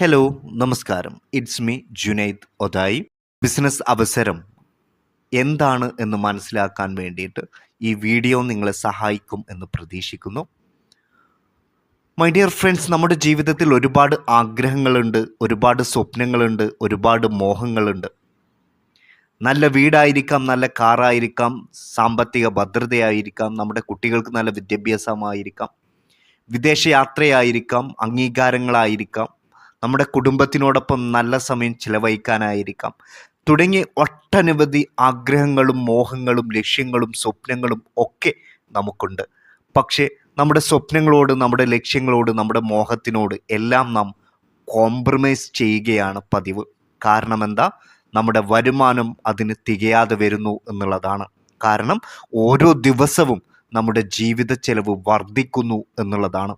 Hello നമസ്കാരം. It's me Junaid Othayi business അവസരം എന്താണ് എന്ന് മനസ്സിലാക്കാൻ വേണ്ടിയിട്ട് ഈ വീഡിയോ നിങ്ങളെ സഹായിക്കും എന്ന് പ്രതീക്ഷിക്കുന്നു. മൈ ഡിയർ ഫ്രണ്ട്സ് നമ്മുടെ ജീവിതത്തിൽ ഒരുപാട് ആഗ്രഹങ്ങളുണ്ട് ഒരുപാട് സ്വപ്നങ്ങളുണ്ട് ഒരുപാട് മോഹങ്ങളുണ്ട്. നല്ല വീടായിരിക്കാം നല്ല കാറായിരിക്കാം സാമ്പത്തിക ഭദ്രതയായിരിക്കാം നമ്മുടെ കുട്ടികൾക്ക് നല്ല വിദ്യാഭ്യാസമായിരിക്കാം വിദേശയാത്രയായിരിക്കാം അംഗീകാരങ്ങളായിരിക്കാം. നമ്മുടെ കുടുംബത്തിനോടൊപ്പം നല്ല സമയം ചിലവഴിക്കാനായിരിക്കാം. തുടങ്ങി ഒട്ടനവധി ആഗ്രഹങ്ങളും മോഹങ്ങളും ലക്ഷ്യങ്ങളും സ്വപ്നങ്ങളും ഒക്കെ നമുക്കുണ്ട്. പക്ഷേ നമ്മുടെ സ്വപ്നങ്ങളോട് നമ്മുടെ ലക്ഷ്യങ്ങളോട് നമ്മുടെ മോഹത്തിനോട് എല്ലാം നാം കോംപ്രമൈസ് ചെയ്യുകയാണ് പതിവ്. കാരണം എന്താ? നമ്മുടെ വരുമാനം അതിന് തികയാതെ വരുന്നു എന്നുള്ളതാണ്. കാരണം ഓരോ ദിവസവും നമ്മുടെ ജീവിത ചെലവ് വർദ്ധിക്കുന്നു എന്നുള്ളതാണ്.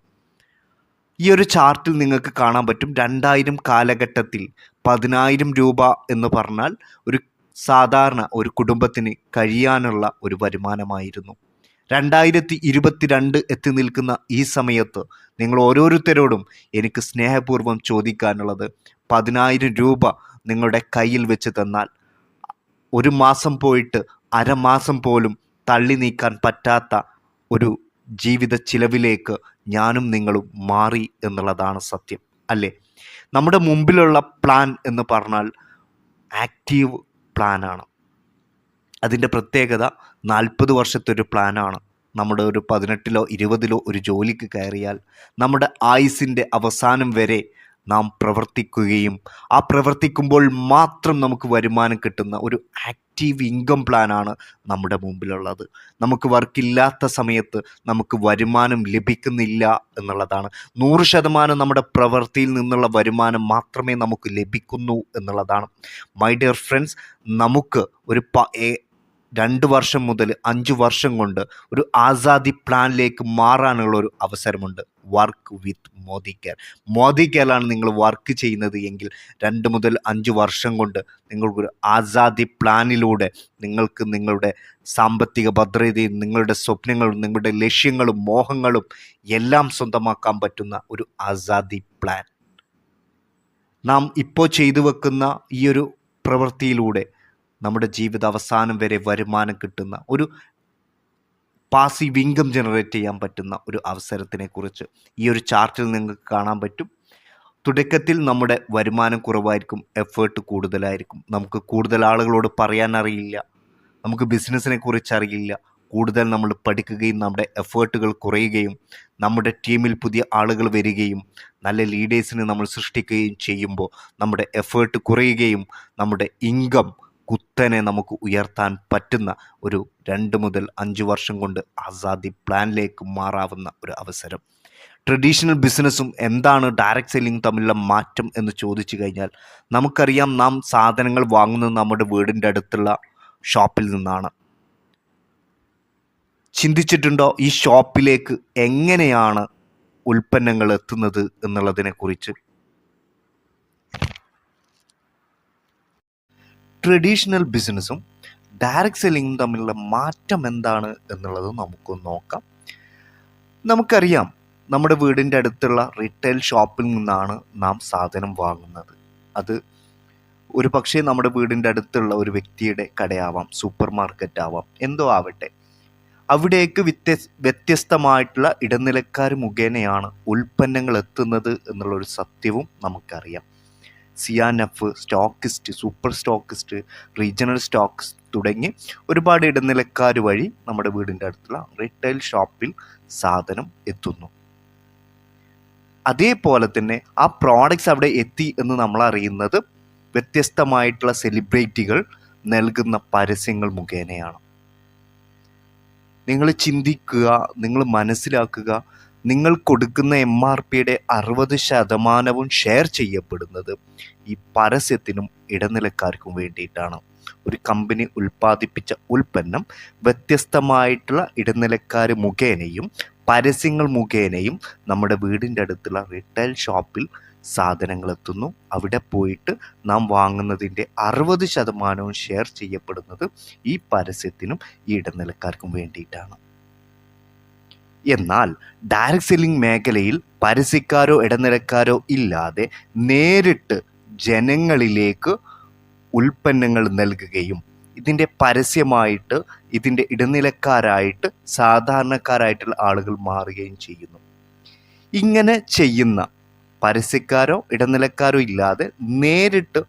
ഈ ഒരു ചാർട്ടിൽ നിങ്ങൾക്ക് കാണാൻ പറ്റും രണ്ടായിരം കാലഘട്ടത്തിൽ പതിനായിരം രൂപ എന്ന് പറഞ്ഞാൽ ഒരു സാധാരണ ഒരു കുടുംബത്തിന് കഴിയാനുള്ള ഒരു വരുമാനമായിരുന്നു. രണ്ടായിരത്തി ഇരുപത്തിരണ്ട് എത്തി നിൽക്കുന്ന ഈ സമയത്ത് നിങ്ങൾ ഓരോരുത്തരോടും എനിക്ക് സ്നേഹപൂർവം ചോദിക്കാനുള്ളത് പതിനായിരം രൂപ നിങ്ങളുടെ കയ്യിൽ വെച്ച് തന്നാൽ ഒരു മാസം പോയിട്ട് അരമാസം പോലും തള്ളി നീക്കാൻ പറ്റാത്ത ഒരു ജീവിത ചിലവിലേക്ക് ഞാനും നിങ്ങളും മാറി എന്നുള്ളതാണ് സത്യം അല്ലേ? നമ്മുടെ മുമ്പിലുള്ള പ്ലാൻ എന്ന് പറഞ്ഞാൽ ആക്റ്റീവ് പ്ലാനാണ് അതിന്റെ പ്രത്യേകത നാൽപ്പത് വർഷത്തെ ഒരു പ്ലാനാണ് നമ്മുടെ ഒരു പതിനെട്ടിലോ ഇരുപതിലോ ഒരു ജോലിക്ക് കയറിയാൽ നമ്മുടെ ആയുസിന്റെ അവസാനം വരെ നാം പ്രവർത്തിക്കുകയും ആ പ്രവർത്തിക്കുമ്പോൾ മാത്രം നമുക്ക് വരുമാനം കിട്ടുന്ന ഒരു ആക്റ്റീവ് ഇൻകം പ്ലാനാണ് നമ്മുടെ മുമ്പിലുള്ളത്. നമുക്ക് വർക്കില്ലാത്ത സമയത്ത് നമുക്ക് വരുമാനം ലഭിക്കുന്നില്ല എന്നുള്ളതാണ്. നൂറ് ശതമാനം നമ്മുടെ പ്രവൃത്തിയിൽ നിന്നുള്ള വരുമാനം മാത്രമേ നമുക്ക് ലഭിക്കുന്നു എന്നുള്ളതാണ്. മൈ ഡിയർ ഫ്രണ്ട്സ് നമുക്ക് ഒരു രണ്ട് വർഷം മുതൽ അഞ്ച് വർഷം കൊണ്ട് ഒരു ആസാദി പ്ലാനിലേക്ക് മാറാനുള്ള ഒരു അവസരമുണ്ട്. Work with Modi care. Modi കെയറിലാണ് നിങ്ങൾ വർക്ക് ചെയ്യുന്നത് എങ്കിൽ രണ്ട് മുതൽ അഞ്ച് വർഷം കൊണ്ട് നിങ്ങൾക്കൊരു ആസാദി പ്ലാനിലൂടെ നിങ്ങൾക്ക് നിങ്ങളുടെ സാമ്പത്തിക ഭദ്രതയും നിങ്ങളുടെ സ്വപ്നങ്ങളും നിങ്ങളുടെ ലക്ഷ്യങ്ങളും മോഹങ്ങളും എല്ലാം സ്വന്തമാക്കാൻ പറ്റുന്ന ഒരു ആസാദി പ്ലാൻ. നാം ഇപ്പോൾ ചെയ്തു വെക്കുന്ന ഈ ഒരു പ്രവൃത്തിയിലൂടെ നമ്മുടെ ജീവിത അവസാനം വരെ വരുമാനം കിട്ടുന്ന ഒരു പാസീവ് ഇൻകം ജനറേറ്റ് ചെയ്യാൻ പറ്റുന്ന ഒരു അവസരത്തിനെക്കുറിച്ച് ഈ ഒരു ചാർട്ടിൽ നിങ്ങൾക്ക് കാണാൻ പറ്റും. തുടക്കത്തിൽ നമ്മുടെ വരുമാനം കുറവായിരിക്കും എഫേർട്ട് കൂടുതലായിരിക്കും. നമുക്ക് കൂടുതൽ ആളുകളോട് പറയാൻ അറിയില്ല നമുക്ക് ബിസിനസ്സിനെ കുറിച്ച് അറിയില്ല. കൂടുതൽ നമ്മൾ പഠിക്കുകയും നമ്മുടെ എഫേർട്ടുകൾ കുറയുകയും നമ്മുടെ ടീമിൽ പുതിയ ആളുകൾ വരികയും നല്ല ലീഡേഴ്സിനെ നമ്മൾ സൃഷ്ടിക്കുകയും ചെയ്യുമ്പോൾ നമ്മുടെ എഫേർട്ട് കുറയുകയും നമ്മുടെ ഇൻകം കുത്തനെ നമുക്ക് ഉയർത്താൻ പറ്റുന്ന ഒരു രണ്ട് മുതൽ അഞ്ച് വർഷം കൊണ്ട് ആസാദി പ്ലാനിലേക്ക് മാറാവുന്ന ഒരു അവസരം. ട്രഡീഷണൽ ബിസിനസ്സും എന്താണ് ഡയറക്റ്റ് സെല്ലിംഗ് തമ്മിലുള്ള മാറ്റം എന്ന് ചോദിച്ചു കഴിഞ്ഞാൽ നമുക്കറിയാം നാം സാധനങ്ങൾ വാങ്ങുന്നത് നമ്മുടെ വീടിന്റെ അടുത്തുള്ള ഷോപ്പിൽ നിന്നാണ്. ചിന്തിച്ചിട്ടുണ്ടോ ഈ ഷോപ്പിലേക്ക് എങ്ങനെയാണ് ഉൽപ്പന്നങ്ങൾ എത്തുന്നത് എന്നുള്ളതിനെക്കുറിച്ച്? ട്രഡീഷണൽ ബിസിനസ്സും ഡയറക്റ്റ് സെല്ലിങ്ങും തമ്മിലുള്ള മാറ്റം എന്താണ് എന്നുള്ളത് നമുക്ക് നോക്കാം. നമുക്കറിയാം നമ്മുടെ വീടിന്റെ അടുത്തുള്ള റീറ്റെയിൽ ഷോപ്പിൽ നിന്നാണ് നാം സാധനം വാങ്ങുന്നത്. അത് ഒരു പക്ഷേ നമ്മുടെ വീടിന്റെ അടുത്തുള്ള ഒരു വ്യക്തിയുടെ കടയാവാം സൂപ്പർ മാർക്കറ്റ് ആവാം എന്തോ ആവട്ടെ. അവിടേക്ക് വ്യത്യസ് വ്യത്യസ്തമായിട്ടുള്ള ഇടനിലക്കാർ മുഖേനയാണ് ഉൽപ്പന്നങ്ങൾ എത്തുന്നത് എന്നുള്ളൊരു സത്യവും നമുക്കറിയാം. സിയാനഫ് stockist super stockist regional stocks തുടങ്ങി ഒരുപാട് ഇടനിലക്കാർ വഴി നമ്മുടെ വീടിന്റെ അടുത്തുള്ള റീറ്റെയിൽ ഷോപ്പിൽ സാധനം എത്തുന്നു. അതേപോലെ തന്നെ ആ പ്രോഡക്റ്റ്സ് അവിടെ എത്തി എന്ന് നമ്മൾ അറിയുന്നത് വ്യത്യസ്തമായിട്ടുള്ള സെലിബ്രിറ്റികൾ നൽകുന്ന പരസ്യങ്ങൾ മുഖേനയാണ്. നിങ്ങൾ ചിന്തിക്കുക നിങ്ങൾ മനസ്സിലാക്കുക നിങ്ങൾ കൊടുക്കുന്ന എം ആർ പിയുടെ അറുപത് ശതമാനവും ഷെയർ ചെയ്യപ്പെടുന്നത് ഈ പരസ്യത്തിനും ഇടനിലക്കാർക്കും വേണ്ടിയിട്ടാണ്. ഒരു കമ്പനി ഉൽപ്പാദിപ്പിച്ച ഉൽപ്പന്നം വ്യത്യസ്തമായിട്ടുള്ള ഇടനിലക്കാർ മുഖേനയും പരസ്യങ്ങൾ മുഖേനയും നമ്മുടെ വീടിന്റെ അടുത്തുള്ള റീറ്റെയിൽ ഷോപ്പിൽ സാധനങ്ങൾ എത്തുന്നു. അവിടെ പോയിട്ട് നാം വാങ്ങുന്നതിന്റെ അറുപത് ശതമാനവും ഷെയർ ചെയ്യപ്പെടുന്നത് ഈ പരസ്യത്തിനും ഈ ഇടനിലക്കാർക്കും വേണ്ടിയിട്ടാണ്. എന്നാൽ ഡയറക്റ്റ് സെല്ലിംഗ് മേഖലയിൽ പരസ്യക്കാരോ ഇടനിലക്കാരോ ഇല്ലാതെ നേരിട്ട് ജനങ്ങളിലേക്ക് ഉൽപ്പന്നങ്ങൾ നൽകുകയും ഇതിന്റെ പരസ്യമായിട്ട് ഇതിന്റെ ഇടനിലക്കാരായിട്ട് സാധാരണക്കാരായിട്ടുള്ള ആളുകൾ മാറുകയും ചെയ്യുന്നു. ഇങ്ങനെ ചെയ്യുന്ന പരസ്യക്കാരോ ഇടനിലക്കാരോ ഇല്ലാതെ നേരിട്ട്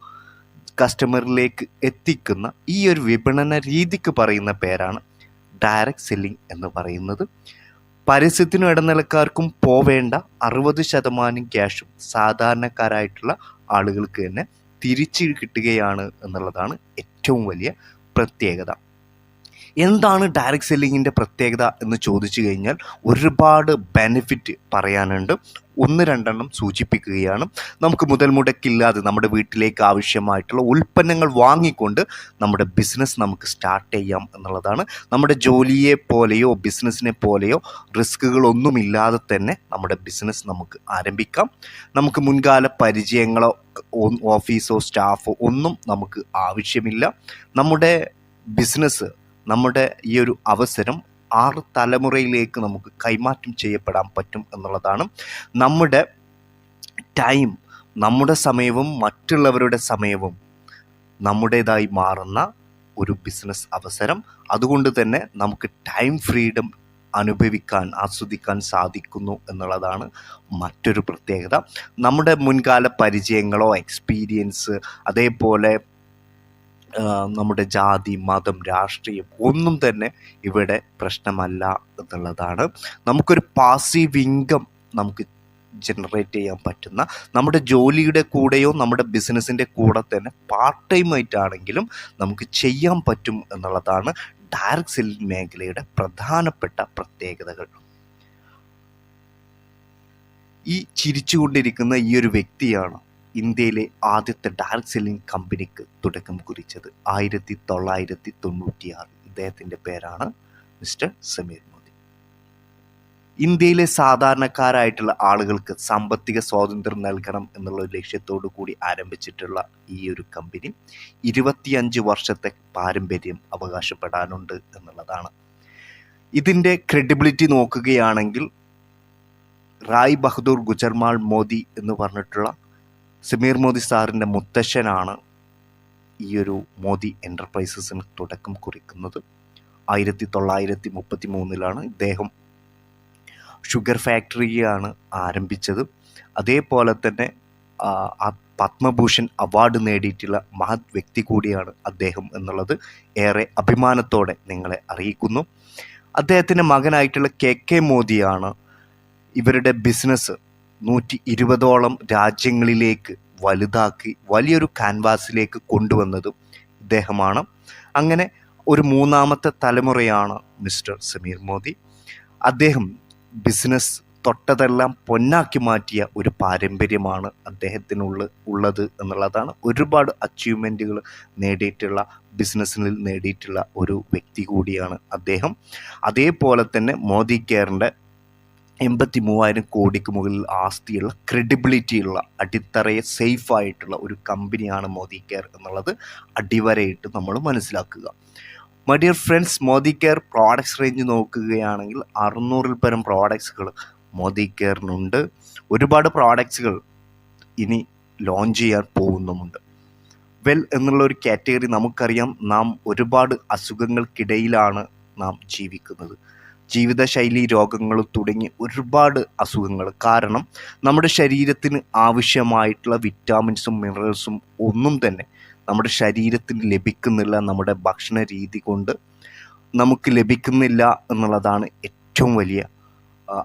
കസ്റ്റമറിലേക്ക് എത്തിക്കുന്ന ഈ ഒരു വിപണന രീതിക്ക് പറയുന്ന പേരാണ് ഡയറക്റ്റ് സെല്ലിംഗ് എന്ന് പറയുന്നത്. പരസ്യത്തിനും ഇടനിലക്കാർക്കും പോവേണ്ട അറുപത് ശതമാനം ക്യാഷും സാധാരണക്കാരായിട്ടുള്ള ആളുകൾക്ക് തന്നെ തിരിച്ചു കിട്ടുകയാണ് എന്നുള്ളതാണ് ഏറ്റവും വലിയ പ്രത്യേകത. എന്താണ് ഡയറക്റ്റ് സെല്ലിങ്ങിന്റെ പ്രത്യേകത എന്ന് ചോദിച്ചു കഴിഞ്ഞാൽ ഒരുപാട് ബെനിഫിറ്റ് പറയാനുണ്ട്. ഒന്ന് രണ്ടെണ്ണം സൂചിപ്പിക്കുകയാണ്. നമുക്ക് മുതൽ മുടക്കില്ലാതെ നമ്മുടെ വീട്ടിലേക്ക് ആവശ്യമായിട്ടുള്ള ഉൽപ്പന്നങ്ങൾ വാങ്ങിക്കൊണ്ട് നമ്മുടെ ബിസിനസ് നമുക്ക് സ്റ്റാർട്ട് ചെയ്യാം എന്നുള്ളതാണ്. നമ്മുടെ ജോലിയെ പോലെയോ ബിസിനസ്സിനെ പോലെയോ റിസ്കുകളൊന്നുമില്ലാതെ തന്നെ നമ്മുടെ ബിസിനസ് നമുക്ക് ആരംഭിക്കാം. നമുക്ക് മുൻകാല പരിചയങ്ങളോ ഓഫീസോ സ്റ്റാഫോ ഒന്നും നമുക്ക് ആവശ്യമില്ല. നമ്മുടെ ബിസിനസ് നമ്മുടെ ഈ ഒരു അവസരം ആറ് തലമുറയിലേക്ക് നമുക്ക് കൈമാറ്റം ചെയ്യപ്പെടാൻ പറ്റും എന്നുള്ളതാണ്. നമ്മുടെ ടൈം നമ്മുടെ സമയവും മറ്റുള്ളവരുടെ സമയവും നമ്മുടേതായി മാറുന്ന ഒരു ബിസിനസ് അവസരം. അതുകൊണ്ട് തന്നെ നമുക്ക് ടൈം ഫ്രീഡം അനുഭവിക്കാൻ ആസ്വദിക്കാൻ സാധിക്കുന്നു എന്നുള്ളതാണ് മറ്റൊരു പ്രത്യേകത. നമ്മുടെ മുൻകാല പരിചയങ്ങളോ എക്സ്പീരിയൻസ് അതേപോലെ നമ്മുടെ ജാതി മതം രാഷ്ട്രീയം ഒന്നും തന്നെ ഇവിടെ പ്രശ്നമല്ല എന്നുള്ളതാണ്. നമുക്കൊരു പാസീവ് ഇൻകം നമുക്ക് ജനറേറ്റ് ചെയ്യാൻ പറ്റുന്ന നമ്മുടെ ജോലിയുടെ കൂടെയോ നമ്മുടെ ബിസിനസ്സിന്റെ കൂടെ തന്നെ പാർട്ട് ടൈം ആയിട്ടാണെങ്കിലും നമുക്ക് ചെയ്യാൻ പറ്റും എന്നുള്ളതാണ് ഡയറക്ട് സെല്ലിംഗ് മേഖലയുടെ പ്രധാനപ്പെട്ട പ്രത്യേകതകൾ. ഈ ചിരിച്ചുകൊണ്ടിരിക്കുന്ന ഈ ഒരു വ്യക്തിയാണ് ഇന്ത്യയിലെ ആദ്യത്തെ ഡയറക്റ്റ് സെല്ലിംഗ് കമ്പനിക്ക് തുടക്കം കുറിച്ചത്. ആയിരത്തി തൊള്ളായിരത്തി തൊണ്ണൂറ്റിയാറ് ഇദ്ദേഹത്തിന്റെ പേരാണ് മിസ്റ്റർ സമീർ മോദി. ഇന്ത്യയിലെ സാധാരണക്കാരായിട്ടുള്ള ആളുകൾക്ക് സാമ്പത്തിക സ്വാതന്ത്ര്യം നൽകണം എന്നുള്ള ലക്ഷ്യത്തോടു കൂടി ആരംഭിച്ചിട്ടുള്ള ഈ ഒരു കമ്പനി ഇരുപത്തിയഞ്ച് വർഷത്തെ പാരമ്പര്യം അവകാശപ്പെടാനുണ്ട് എന്നുള്ളതാണ്. ഇതിന്റെ ക്രെഡിബിലിറ്റി നോക്കുകയാണെങ്കിൽ റായ് ബഹദൂർ ഗുജർമാൾ മോദി എന്ന് പറഞ്ഞിട്ടുള്ള സമീർ മോദി സാറിന്റെ മുത്തശ്ശനാണ് ഈ ഒരു മോദി എന്റർപ്രൈസസിന് തുടക്കം കുറിക്കുന്നത്. ആയിരത്തി തൊള്ളായിരത്തി മുപ്പത്തി മൂന്നിലാണ് ഇദ്ദേഹം ഷുഗർ ഫാക്ടറിയാണ് ആരംഭിച്ചത്. അതേപോലെ തന്നെ പത്മഭൂഷൺ അവാർഡ് നേടിയിട്ടുള്ള മഹത് വ്യക്തി കൂടിയാണ് അദ്ദേഹം എന്നുള്ളത് ഏറെ അഭിമാനത്തോടെ നിങ്ങളെ അറിയിക്കുന്നു. അദ്ദേഹത്തിന്റെ മകനായിട്ടുള്ള കെ കെ മോദിയാണ് ഇവരുടെ ബിസിനസ് നൂറ്റി ഇരുപതോളം രാജ്യങ്ങളിലേക്ക് വലുതാക്കി വലിയൊരു ക്യാൻവാസിലേക്ക് കൊണ്ടുവന്നതും ഇദ്ദേഹമാണ്. അങ്ങനെ ഒരു മൂന്നാമത്തെ തലമുറയാണ് മിസ്റ്റർ സമീർ മോദി. അദ്ദേഹം ബിസിനസ് തൊട്ടതെല്ലാം പൊന്നാക്കി മാറ്റിയ ഒരു പാരമ്പര്യമാണ് അദ്ദേഹത്തിനുള്ള ഉള്ളത് എന്നുള്ളതാണ്. ഒരുപാട് അച്ചീവ്മെന്റുകൾ നേടിയിട്ടുള്ള ബിസിനസ്സിൽ നേടിയിട്ടുള്ള ഒരു വ്യക്തി കൂടിയാണ് അദ്ദേഹം. അതേപോലെ തന്നെ മോദി കെയറിന്റെ എൺപത്തി മൂവായിരം കോടിക്ക് മുകളിൽ ആസ്തിയുള്ള ക്രെഡിബിലിറ്റിയുള്ള അടിത്തറയെ സേഫ് ആയിട്ടുള്ള ഒരു കമ്പനിയാണ് മോദി കെയർ എന്നുള്ളത് അടിവരയിട്ട് നമ്മൾ മനസ്സിലാക്കുക. My dear friends Modi care products range നോക്കുകയാണെങ്കിൽ അറുന്നൂറിൽ പരം പ്രോഡക്ട്സുകൾ മോദി കെയറിനുണ്ട്. ഒരുപാട് പ്രോഡക്ട്സുകൾ ഇനി ലോഞ്ച് ചെയ്യാൻ പോകുന്നുമുണ്ട്. വെൽ എന്നുള്ള ഒരു കാറ്റഗറി നമുക്കറിയാം. നാം ഒരുപാട് അസുഖങ്ങൾക്കിടയിലാണ് നാം ജീവിക്കുന്നത്. ജീവിതശൈലി രോഗങ്ങൾ തുടങ്ങി ഒരുപാട് അസുഖങ്ങൾ. കാരണം നമ്മുടെ ശരീരത്തിന് ആവശ്യമായിട്ടുള്ള വിറ്റാമിൻസും മിനറൽസും ഒന്നും തന്നെ നമ്മുടെ ശരീരത്തിന് ലഭിക്കുന്നില്ല നമ്മുടെ ഭക്ഷണ രീതി കൊണ്ട്. നമുക്ക് ലഭിക്കുന്നില്ല എന്നുള്ളതാണ് ഏറ്റവും വലിയ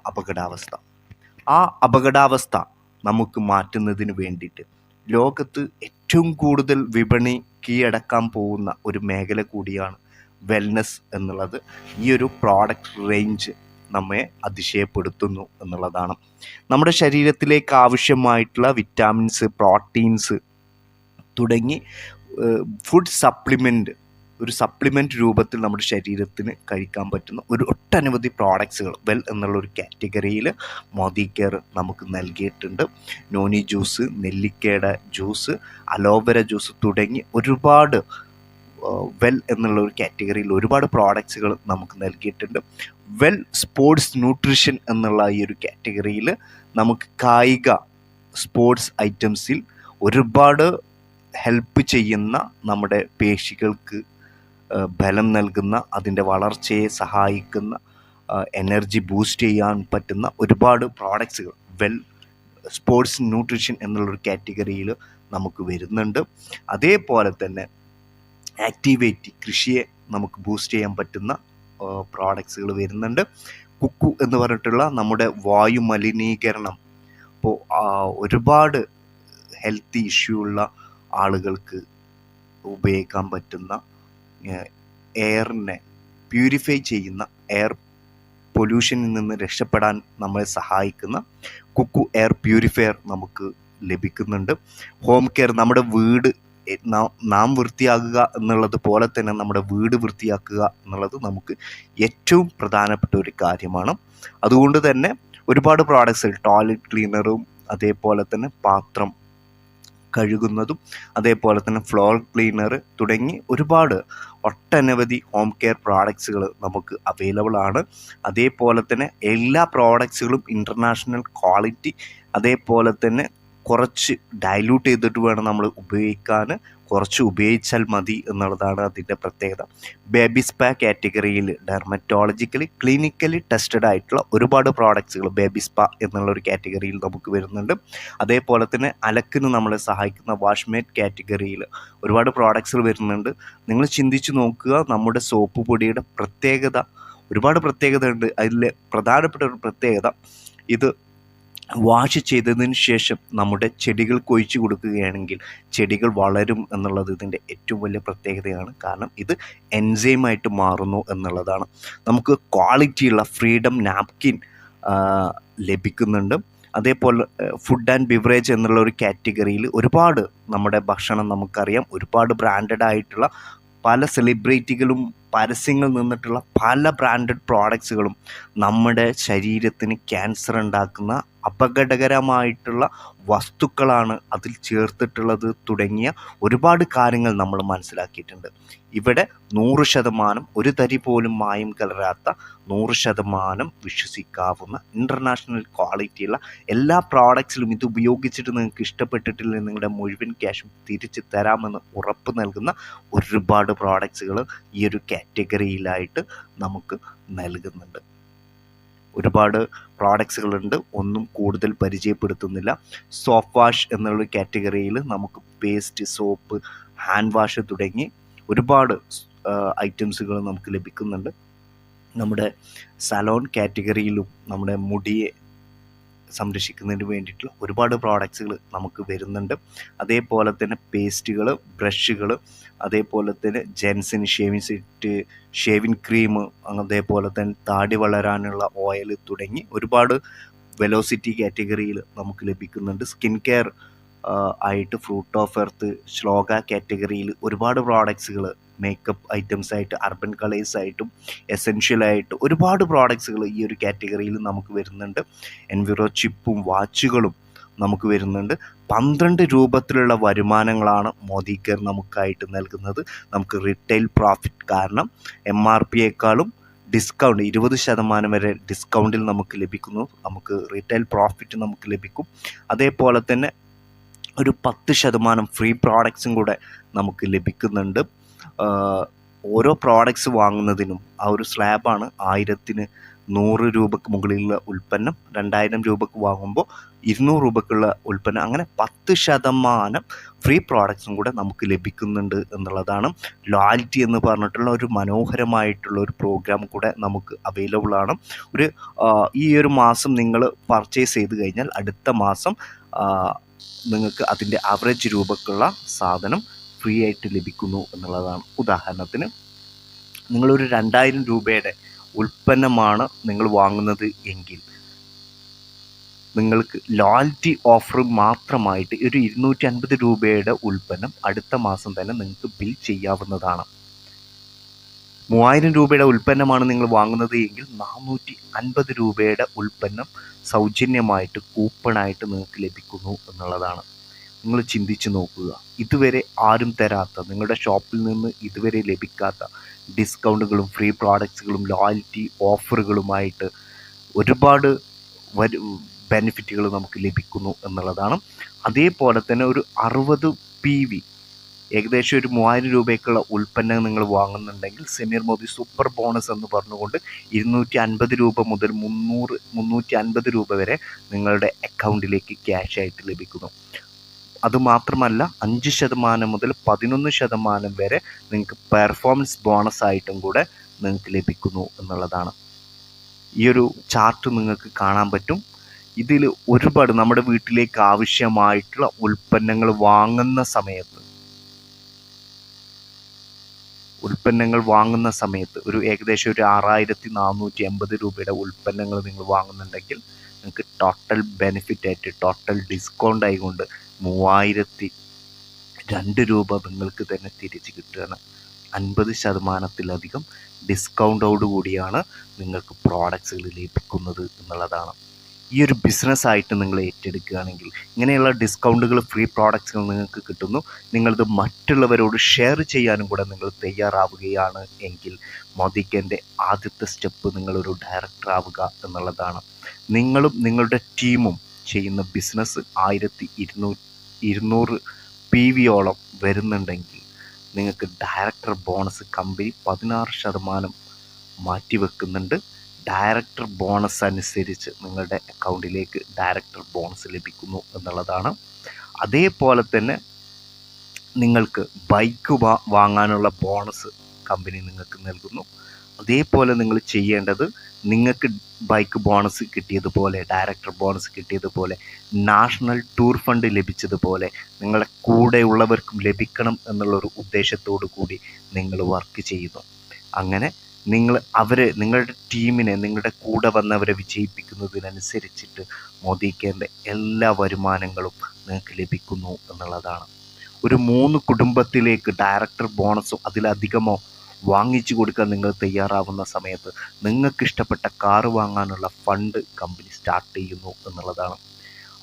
അപകടാവസ്ഥ. ആ അപകടാവസ്ഥ നമുക്ക് മാറ്റുന്നതിന് വേണ്ടിയിട്ട് ലോകത്ത് ഏറ്റവും കൂടുതൽ വിപണി കീഴടക്കാൻ പോകുന്ന ഒരു മേഖല കൂടിയാണ് വെൽനസ് എന്നുള്ളത് ഈ ഒരു പ്രോഡക്റ്റ് റേഞ്ച് നമ്മെ അതിശയപ്പെടുത്തുന്നു എന്നുള്ളതാണ്. നമ്മുടെ ശരീരത്തിലേക്ക് ആവശ്യമായിട്ടുള്ള വിറ്റാമിൻസ് പ്രോട്ടീൻസ് തുടങ്ങി ഫുഡ് സപ്ലിമെന്റ് ഒരു സപ്ലിമെന്റ് രൂപത്തിൽ നമ്മുടെ ശരീരത്തിന് കഴിക്കാൻ പറ്റുന്ന ഒരു ഒട്ടനവധി പ്രോഡക്ട്സുകൾ വെൽ എന്നുള്ള ഒരു കാറ്റഗറിയിൽ മോദി കെയർ നമുക്ക് നൽകിയിട്ടുണ്ട്. നോനി ജ്യൂസ് നെല്ലിക്കയുടെ ജ്യൂസ് അലോവേര ജ്യൂസ് തുടങ്ങി ഒരുപാട് വെൽ എന്നുള്ള ഒരു കാറ്റഗറിയിൽ ഒരുപാട് പ്രോഡക്ട്സുകൾ നമുക്ക് നൽകിയിട്ടുണ്ട്. വെൽ സ്പോർട്സ് ന്യൂട്രീഷൻ എന്നുള്ള ഈ ഒരു കാറ്റഗറിയിൽ നമുക്ക് കായിക സ്പോർട്സ് ഐറ്റംസിൽ ഒരുപാട് ഹെൽപ്പ് ചെയ്യുന്ന നമ്മുടെ പേശികൾക്ക് ബലം നൽകുന്ന അതിന്റെ വളർച്ചയെ സഹായിക്കുന്ന എനർജി ബൂസ്റ്റ് ചെയ്യാൻ പറ്റുന്ന ഒരുപാട് പ്രോഡക്ട്സുകൾ വെൽ സ്പോർട്സ് ന്യൂട്രീഷൻ എന്നുള്ളൊരു കാറ്റഗറിയിൽ നമുക്ക് വരുന്നുണ്ട്. അതേപോലെ തന്നെ ആക്ടിവേറ്റ് കൃഷിയെ നമുക്ക് ബൂസ്റ്റ് ചെയ്യാൻ പറ്റുന്ന പ്രോഡക്ട്സുകൾ വരുന്നുണ്ട്. കുക്കു എന്ന് പറഞ്ഞിട്ടുള്ള നമ്മുടെ വായു മലിനീകരണം. ഇപ്പോൾ ഒരുപാട് ഹെൽത്ത് ഇഷ്യൂ ഉള്ള ആളുകൾക്ക് ഉപയോഗിക്കാൻ പറ്റുന്ന എയറിനെ പ്യൂരിഫൈ ചെയ്യുന്ന എയർ പൊല്യൂഷനിൽ നിന്ന് രക്ഷപ്പെടാൻ നമ്മളെ സഹായിക്കുന്ന കുക്കു എയർ പ്യൂരിഫയർ നമുക്ക് ലഭിക്കുന്നുണ്ട്. ഹോം കെയർ നമ്മുടെ വീട് നാ- വൃത്തിയാക്കുക എന്നുള്ളത് പോലെ തന്നെ നമ്മുടെ വീട് വൃത്തിയാക്കുക എന്നുള്ളത് നമുക്ക് ഏറ്റവും പ്രധാനപ്പെട്ട ഒരു കാര്യമാണ്. അതുകൊണ്ട് തന്നെ ഒരുപാട് പ്രോഡക്ട്സ് ടോയ്ലറ്റ് ക്ലീനറും അതേപോലെ തന്നെ പാത്രം കഴുകുന്നതും അതേപോലെ തന്നെ ഫ്ലോർ ക്ലീനർ തുടങ്ങി ഒരുപാട് ഒട്ടനവധി ഹോം കെയർ പ്രോഡക്ട്സുകൾ നമുക്ക് അവൈലബിൾ ആണ്. അതേപോലെ തന്നെ എല്ലാ പ്രോഡക്ട്സുകളും ഇന്റർനാഷണൽ ക്വാളിറ്റി അതേപോലെ തന്നെ കുറച്ച് ഡൈല്യൂട്ട് ചെയ്തിട്ട് വേണം നമ്മൾ ഉപയോഗിക്കാൻ കുറച്ച് ഉപയോഗിച്ചാൽ മതി എന്നുള്ളതാണ് അതിന്റെ പ്രത്യേകത. ബേബി സ്പാ കാറ്റഗറിയിൽ ഡെർമറ്റോളജിക്കലി ക്ലിനിക്കലി ടെസ്റ്റഡ് ആയിട്ടുള്ള ഒരുപാട് പ്രോഡക്റ്റ്സുകൾ ബേബി സ്പാ എന്നുള്ള ഒരു കാറ്റഗറിയിൽ നമുക്ക് വരുന്നുണ്ട്. അതേപോലെ തന്നെ അലക്കിന് നമ്മളെ സഹായിക്കുന്ന വാഷ്മേറ്റ് കാറ്റഗറിയിൽ ഒരുപാട് പ്രോഡക്ട്സുകൾ വരുന്നുണ്ട്. നിങ്ങൾ ചിന്തിച്ച് നോക്കുക നമ്മുടെ സോപ്പ് പൊടിയുടെ പ്രത്യേകത ഒരുപാട് പ്രത്യേകത ഉണ്ട് അതിലെ പ്രധാനപ്പെട്ട ഒരു പ്രത്യേകത ഇത് വാഷ് ചെയ്തതിന് ശേഷം നമ്മുടെ ചെടികൾ കൊഴിച്ചു കൊടുക്കുകയാണെങ്കിൽ ചെടികൾ വളരും എന്നുള്ളത് ഇതിന്റെ ഏറ്റവും വലിയ പ്രത്യേകതയാണ്. കാരണം ഇത് എൻസൈമായിട്ട് മാറുന്നു എന്നുള്ളതാണ്. നമുക്ക് ക്വാളിറ്റിയുള്ള ഫ്രീഡം നാപ്കിൻ ലഭിക്കുന്നുണ്ട്. അതേപോലെ ഫുഡ് ആൻഡ് ബിവറേജ് എന്നുള്ള ഒരു കാറ്റഗറിയിൽ ഒരുപാട് നമ്മുടെ ഭക്ഷണം നമുക്കറിയാം. ഒരുപാട് ബ്രാൻഡഡ് ആയിട്ടുള്ള പല സെലിബ്രിറ്റികളും പരസ്യങ്ങൾ നിന്നിട്ടുള്ള പല ബ്രാൻഡഡ് പ്രോഡക്ട്സുകളും നമ്മുടെ ശരീരത്തിന് ക്യാൻസർ ഉണ്ടാക്കുന്ന അപകടകരമായിട്ടുള്ള വസ്തുക്കളാണ് അതിൽ ചേർത്തിട്ടുള്ളത് തുടങ്ങിയ ഒരുപാട് കാര്യങ്ങൾ നമ്മൾ മനസ്സിലാക്കിയിട്ടുണ്ട്. ഇവിടെ നൂറ് ശതമാനം ഒരു തരി പോലും മായം കലരാത്ത നൂറ് ശതമാനം വിശ്വസിക്കാവുന്ന ഇന്റർനാഷണൽ ക്വാളിറ്റിയുള്ള എല്ലാ പ്രോഡക്ട്സിലും ഇത് ഉപയോഗിച്ചിട്ട് നിങ്ങൾക്ക് ഇഷ്ടപ്പെട്ടിട്ടില്ല നിങ്ങളുടെ മുഴുവൻ ക്യാഷും തിരിച്ച് തരാമെന്ന് ഉറപ്പ് നൽകുന്ന ഒരുപാട് പ്രോഡക്ട്സുകൾ ഈ ഒരു കാറ്റഗറിയിലായിട്ട് നമുക്ക് നൽകുന്നുണ്ട്. ഒരുപാട് പ്രോഡക്ട്സുകളുണ്ട് ഒന്നും കൂടുതൽ പരിചയപ്പെടുത്തുന്നില്ല. സോപ്പ് വാഷ് എന്നുള്ള കാറ്റഗറിയിൽ നമുക്ക് പേസ്റ്റ് സോപ്പ് ഹാൻഡ് വാഷ് തുടങ്ങി ഒരുപാട് ഐറ്റംസുകൾ നമുക്ക് ലഭിക്കുന്നുണ്ട്. നമ്മുടെ സലോൺ കാറ്റഗറിയിലും നമ്മുടെ മുടിയെ സംരക്ഷിക്കുന്നതിന് വേണ്ടിയിട്ടുള്ള ഒരുപാട് പ്രോഡക്റ്റ്സുകൾ നമുക്ക് വരുന്നുണ്ട്. അതേപോലെ തന്നെ പേസ്റ്റുകൾ ബ്രഷുകൾ അതേപോലെ തന്നെ ജെൻസിന് ഷേവിങ് സെറ്റ് ഷേവിങ് ക്രീം അതേപോലെ തന്നെ താടി വളരാനുള്ള ഓയിൽ തുടങ്ങി ഒരുപാട് വെലോസിറ്റി കാറ്റഗറിയിൽ നമുക്ക് ലഭിക്കുന്നുണ്ട്. സ്കിൻ കെയർ ആയിട്ട് ഫ്രൂട്ട് ഓഫ് എർത്ത് ശ്ലോക കാറ്റഗറിയിൽ ഒരുപാട് പ്രോഡക്ട്സുകൾ മേക്കപ്പ് ഐറ്റംസ് ആയിട്ട് അർബൻ കളേഴ്സ് ആയിട്ടും എസെൻഷ്യൽ ആയിട്ട് ഒരുപാട് പ്രോഡക്ട്സുകൾ ഈ ഒരു കാറ്റഗറിയിൽ നമുക്ക് വരുന്നുണ്ട്. എൻവിറോ ചിപ്പും വാച്ചുകളും നമുക്ക് വരുന്നുണ്ട്. പന്ത്രണ്ട് രൂപത്തിലുള്ള വരുമാനങ്ങളാണ് മോദി കെയർ നമുക്കായിട്ട് നൽകുന്നത്. നമുക്ക് റീറ്റെയിൽ പ്രോഫിറ്റ് കാരണം എം ആർ പിയേക്കാളും ഡിസ്കൗണ്ട് ഇരുപത് ശതമാനം വരെ ഡിസ്കൗണ്ടിൽ നമുക്ക് ലഭിക്കുന്നു. നമുക്ക് റീറ്റെയിൽ പ്രോഫിറ്റ് നമുക്ക് ലഭിക്കും. അതേപോലെ തന്നെ ഒരു പത്ത് ശതമാനം ഫ്രീ പ്രോഡക്ട്സും കൂടെ നമുക്ക് ലഭിക്കുന്നുണ്ട്. ഓരോ പ്രോഡക്ട്സ് വാങ്ങുന്നതിനും ആ ഒരു സ്ലാബാണ് ആയിരത്തിന് നൂറ് രൂപക്ക് മുകളിലുള്ള ഉൽപ്പന്നം രണ്ടായിരം രൂപക്ക് വാങ്ങുമ്പോൾ ഇരുന്നൂറ് രൂപക്കുള്ള ഉൽപ്പന്നം അങ്ങനെ പത്ത് ശതമാനം ഫ്രീ പ്രോഡക്ട്സും കൂടെ നമുക്ക് ലഭിക്കുന്നുണ്ട് എന്നുള്ളതാണ് ലോയൽറ്റി എന്ന് പറഞ്ഞിട്ടുള്ള ഒരു മനോഹരമായിട്ടുള്ള ഒരു പ്രോഗ്രാം കൂടെ നമുക്ക് അവൈലബിൾ ആണ്. ഒരു ഈ ഒരു മാസം നിങ്ങൾ പർച്ചേസ് ചെയ്ത് കഴിഞ്ഞാൽ അടുത്ത മാസം നിങ്ങൾക്ക് അതിന്റെ ആവറേജ് രൂപക്കുള്ള സാധനം ഫ്രീ ആയിട്ട് ലഭിക്കുന്നു എന്നുള്ളതാണ് ഉദാഹരണത്തിന്. നിങ്ങളൊരു രണ്ടായിരം രൂപയുടെ ഉൽപ്പന്നമാണ് നിങ്ങൾ വാങ്ങുന്നത് എങ്കിൽ നിങ്ങൾക്ക് ലോയൽറ്റി ഓഫർ മാത്രമായിട്ട് ഒരു ഇരുന്നൂറ്റി അൻപത് രൂപയുടെ ഉൽപ്പന്നം അടുത്ത മാസം തന്നെ നിങ്ങൾക്ക് ബിൽ ചെയ്യാവുന്നതാണ്. മൂവായിരം രൂപയുടെ ഉൽപ്പന്നമാണ് നിങ്ങൾ വാങ്ങുന്നത് എങ്കിൽ നാനൂറ്റി അൻപത് രൂപയുടെ ഉൽപ്പന്നം സൗജന്യമായിട്ട് കൂപ്പണായിട്ട് നിങ്ങൾക്ക് ലഭിക്കുന്നു എന്നുള്ളതാണ്. നിങ്ങൾ ചിന്തിച്ച് നോക്കുക. ഇതുവരെ ആരും തരാത്ത നിങ്ങളുടെ ഷോപ്പിൽ നിന്ന് ഇതുവരെ ലഭിക്കാത്ത ഡിസ്കൗണ്ടുകളും ഫ്രീ പ്രോഡക്റ്റ്സുകളും ലോയൽറ്റി ഓഫറുകളുമായിട്ട് ഒരുപാട് വരു ബെനിഫിറ്റുകൾ നമുക്ക് ലഭിക്കുന്നു എന്നുള്ളതാണ്. അതേപോലെ തന്നെ ഒരു അറുപത് പി വി ഏകദേശം ഒരു മൂവായിരം രൂപയ്ക്കുള്ള ഉൽപ്പന്നം നിങ്ങൾ വാങ്ങുന്നുണ്ടെങ്കിൽ സെമീർ മോദി സൂപ്പർ ബോണസ് എന്ന് പറഞ്ഞുകൊണ്ട് ഇരുന്നൂറ്റി അൻപത് രൂപ മുതൽ മുന്നൂറ് മുന്നൂറ്റി അൻപത് രൂപ വരെ നിങ്ങളുടെ അക്കൗണ്ടിലേക്ക് ക്യാഷ് ആയിട്ട് ലഭിക്കുന്നു. അതുമാത്രമല്ല അഞ്ച് ശതമാനം മുതൽ പതിനൊന്ന് ശതമാനം വരെ നിങ്ങൾക്ക് പെർഫോമൻസ് ബോണസ് ആയിട്ടും കൂടെ നിങ്ങൾക്ക് ലഭിക്കുന്നു എന്നുള്ളതാണ്. ഈ ഒരു ചാർട്ട് നിങ്ങൾക്ക് കാണാൻ പറ്റും. ഇതിൽ ഒരുപാട് നമ്മുടെ വീട്ടിലേക്ക് ആവശ്യമായിട്ടുള്ള ഉൽപ്പന്നങ്ങൾ വാങ്ങുന്ന സമയത്ത് ഉൽപ്പന്നങ്ങൾ വാങ്ങുന്ന സമയത്ത് ഒരു ഏകദേശം ഒരു ആറായിരത്തി നാനൂറ്റി എൺപത് രൂപയുടെ ഉൽപ്പന്നങ്ങൾ നിങ്ങൾ വാങ്ങുന്നുണ്ടെങ്കിൽ നിങ്ങൾക്ക് ടോട്ടൽ ബെനിഫിറ്റ് ആയിട്ട് ടോട്ടൽ ഡിസ്കൗണ്ട് ആയിക്കൊണ്ട് മൂവായിരത്തി രണ്ട് രൂപ നിങ്ങൾക്ക് തന്നെ തിരിച്ച് കിട്ടുകയാണ്. അൻപത് ശതമാനത്തിലധികം ഡിസ്കൗണ്ടോട് കൂടിയാണ് നിങ്ങൾക്ക് പ്രോഡക്ട്സുകൾ ലഭിക്കുന്നത് എന്നുള്ളതാണ്. ഈ ഒരു ബിസിനസ്സായിട്ട് നിങ്ങൾ ഏറ്റെടുക്കുകയാണെങ്കിൽ ഇങ്ങനെയുള്ള ഡിസ്കൗണ്ടുകൾ ഫ്രീ പ്രോഡക്ട്സുകൾ നിങ്ങൾക്ക് കിട്ടുന്നു. നിങ്ങളത് മറ്റുള്ളവരോട് ഷെയർ ചെയ്യാനും കൂടെ നിങ്ങൾ തയ്യാറാവുകയാണ് എങ്കിൽ മോദിക്കന്റെ ആദ്യത്തെ സ്റ്റെപ്പ് നിങ്ങളൊരു ഡയറക്ടർ ആവുക എന്നുള്ളതാണ്. നിങ്ങളും നിങ്ങളുടെ ടീമും ചെയ്യുന്ന ബിസിനസ് ആയിരത്തി ഇരുന്നൂറ് പി വിയോളം വരുന്നുണ്ടെങ്കിൽ നിങ്ങൾക്ക് ഡയറക്ടർ ബോണസ് കമ്പനി പതിനാറ് ശതമാനം മാറ്റിവെക്കുന്നുണ്ട്. ഡയറക്ടർ ബോണസ് അനുസരിച്ച് നിങ്ങളുടെ അക്കൗണ്ടിലേക്ക് ഡയറക്ടർ ബോണസ് ലഭിക്കുന്നു എന്നുള്ളതാണ്. അതേപോലെ തന്നെ നിങ്ങൾക്ക് ബൈക്ക് വാങ്ങാനുള്ള ബോണസ് കമ്പനി നിങ്ങൾക്ക് നൽകുന്നു. അതേപോലെ നിങ്ങൾ ചെയ്യേണ്ടത് നിങ്ങൾക്ക് ബൈക്ക് ബോണസ് കിട്ടിയതുപോലെ ഡയറക്ടർ ബോണസ് കിട്ടിയതുപോലെ നാഷണൽ ടൂർ ഫണ്ട് ലഭിച്ചതുപോലെ നിങ്ങളുടെ കൂടെയുള്ളവർക്കും ലഭിക്കണം എന്നുള്ളൊരു ഉദ്ദേശത്തോടു കൂടി നിങ്ങൾ വർക്ക് ചെയ്യുന്നു. അങ്ങനെ നിങ്ങൾ അവരെ നിങ്ങളുടെ ടീമിനെ നിങ്ങളുടെ കൂടെ വന്നവരെ വിജയിപ്പിക്കുന്നതിനനുസരിച്ചിട്ട് മോദിക്കേന്റെ എല്ലാ വരുമാനങ്ങളും നിങ്ങൾക്ക് ലഭിക്കുന്നു എന്നുള്ളതാണ്. ഒരു മൂന്ന് കുടുംബത്തിലേക്ക് ഡയറക്ടർ ബോണസോ അതിലധികമോ വാങ്ങിച്ചു കൊടുക്കാൻ നിങ്ങൾ തയ്യാറാവുന്ന സമയത്ത് നിങ്ങൾക്ക് ഇഷ്ടപ്പെട്ട കാറ് വാങ്ങാനുള്ള ഫണ്ട് കമ്പനി സ്റ്റാർട്ട് ചെയ്യുന്നു എന്നുള്ളതാണ്.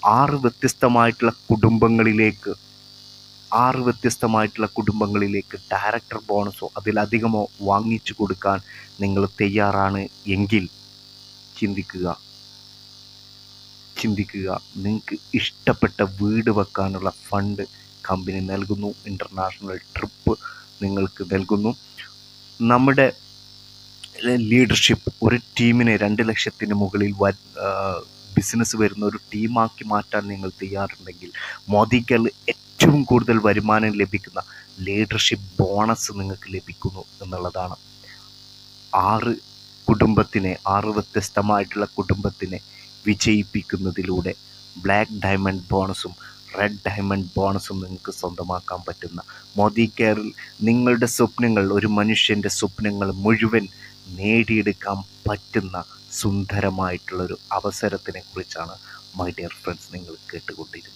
ആറ് വ്യത്യസ്തമായിട്ടുള്ള കുടുംബങ്ങളിലേക്ക് ആറ് വ്യത്യസ്തമായിട്ടുള്ള കുടുംബങ്ങളിലേക്ക് ഡയറക്ടർ ബോണസോ അതിലധികമോ വാങ്ങിച്ചു കൊടുക്കാൻ നിങ്ങൾ തയ്യാറാണ് എങ്കിൽ ചിന്തിക്കുക. ചിന്തിക്കുക. നിങ്ങൾക്ക് ഇഷ്ടപ്പെട്ട വീട് വെക്കാനുള്ള ഫണ്ട് കമ്പനി നൽകുന്നു. ഇന്റർനാഷണൽ ട്രിപ്പ് നിങ്ങൾക്ക് നൽകുന്നു. നമ്മുടെ ലീഡർഷിപ്പ് ഒരു ടീമിനെ രണ്ട് ലക്ഷത്തിന് മുകളിൽ വ ബിസിനസ് വരുന്ന ഒരു ടീമാക്കി മാറ്റാൻ നിങ്ങൾ തയ്യാറുണ്ടെങ്കിൽ മോദിക്കൽ ഏറ്റവും കൂടുതൽ വരുമാനം ലഭിക്കുന്ന ലീഡർഷിപ്പ് ബോണസ് നിങ്ങൾക്ക് ലഭിക്കുന്നു എന്നുള്ളതാണ്. ആറ് കുടുംബത്തിനെ ആറ് വ്യത്യസ്തമായിട്ടുള്ള കുടുംബത്തിനെ വിജയിപ്പിക്കുന്നതിലൂടെ ബ്ലാക്ക് ഡയമണ്ട് ബോണസും റെഡ് ഡയമണ്ട് ബോണസും നിങ്ങൾക്ക് സ്വന്തമാക്കാൻ പറ്റുന്ന. മോദി കെയറിൽ നിങ്ങളുടെ സ്വപ്നങ്ങൾ ഒരു മനുഷ്യന്റെ സ്വപ്നങ്ങൾ മുഴുവൻ നേടിയെടുക്കാൻ പറ്റുന്ന സുന്ദരമായിട്ടുള്ളൊരു അവസരത്തിനെ കുറിച്ചാണ് മൈ ഡിയർ ഫ്രണ്ട്സ് നിങ്ങൾ കേട്ടുകൊണ്ടിരുന്നത്.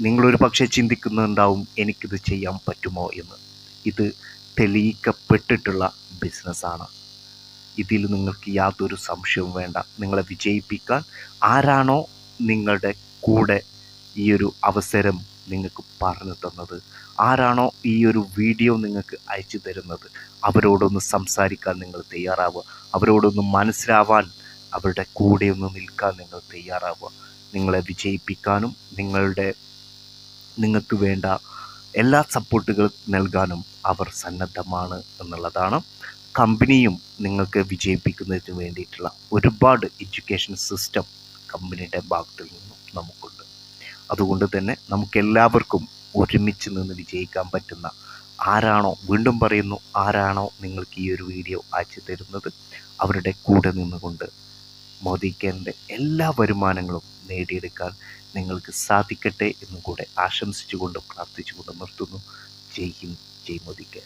നിങ്ങളൊരു പക്ഷേ ചിന്തിക്കുന്നുണ്ടാവും എനിക്കിത് ചെയ്യാൻ പറ്റുമോ എന്ന്. ഇത് തെളിയിക്കപ്പെട്ടിട്ടുള്ള ബിസിനസ്സാണ് ഇതിൽ നിങ്ങൾക്ക് യാതൊരു സംശയവും വേണ്ട. നിങ്ങളെ വിജയിപ്പിക്കാൻ ആരാണോ നിങ്ങളുടെ കൂടെ ഈ ഒരു അവസരം നിങ്ങൾക്ക് പറഞ്ഞു തന്നത്. ആരാണോ ഈ ഒരു വീഡിയോ നിങ്ങൾക്ക് അയച്ചു തരുന്നത്? അവരോടൊന്ന് സംസാരിക്കാൻ നിങ്ങൾ തയ്യാറാവുക. അവരോടൊന്ന് മനസ്സിലാവാൻ അവരുടെ കൂടെ ഒന്ന് നിൽക്കാൻ നിങ്ങൾ തയ്യാറാവുക. നിങ്ങളെ വിജയിപ്പിക്കാനും നിങ്ങളുടെ നിങ്ങൾക്ക് വേണ്ട എല്ലാ സപ്പോർട്ടുകളും നൽകാനും അവർ സന്നദ്ധമാണ് എന്നുള്ളതാണ്. കമ്പനിയും നിങ്ങൾക്ക് വിജയിപ്പിക്കുന്നതിന് വേണ്ടിയിട്ടുള്ള ഒരുപാട് എഡ്യൂക്കേഷൻ സിസ്റ്റം കമ്പനിയുടെ ഭാഗത്തിൽ നിന്നും നമുക്കുണ്ട്. അതുകൊണ്ട് തന്നെ നമുക്കെല്ലാവർക്കും ഒരുമിച്ച് നിന്ന് വിജയിക്കാൻ പറ്റുന്ന ആരാണോ വീണ്ടും പറയുന്നു ആരാണോ നിങ്ങൾക്ക് ഈ ഒരു വീഡിയോ അയച്ചു തരുന്നത് അവരുടെ കൂടെ നിന്നുകൊണ്ട് മോദിക്കേന്റെ എല്ലാ വരുമാനങ്ങളും നേടിയെടുക്കാൻ നിങ്ങൾക്ക് സാധിക്കട്ടെ എന്നും കൂടെ ആശംസിച്ചുകൊണ്ട് പ്രാർത്ഥിച്ചുകൊണ്ട് നിർത്തുന്നു. ജയ് ഹിന്ദ് ജയ് മോദിക്കേ.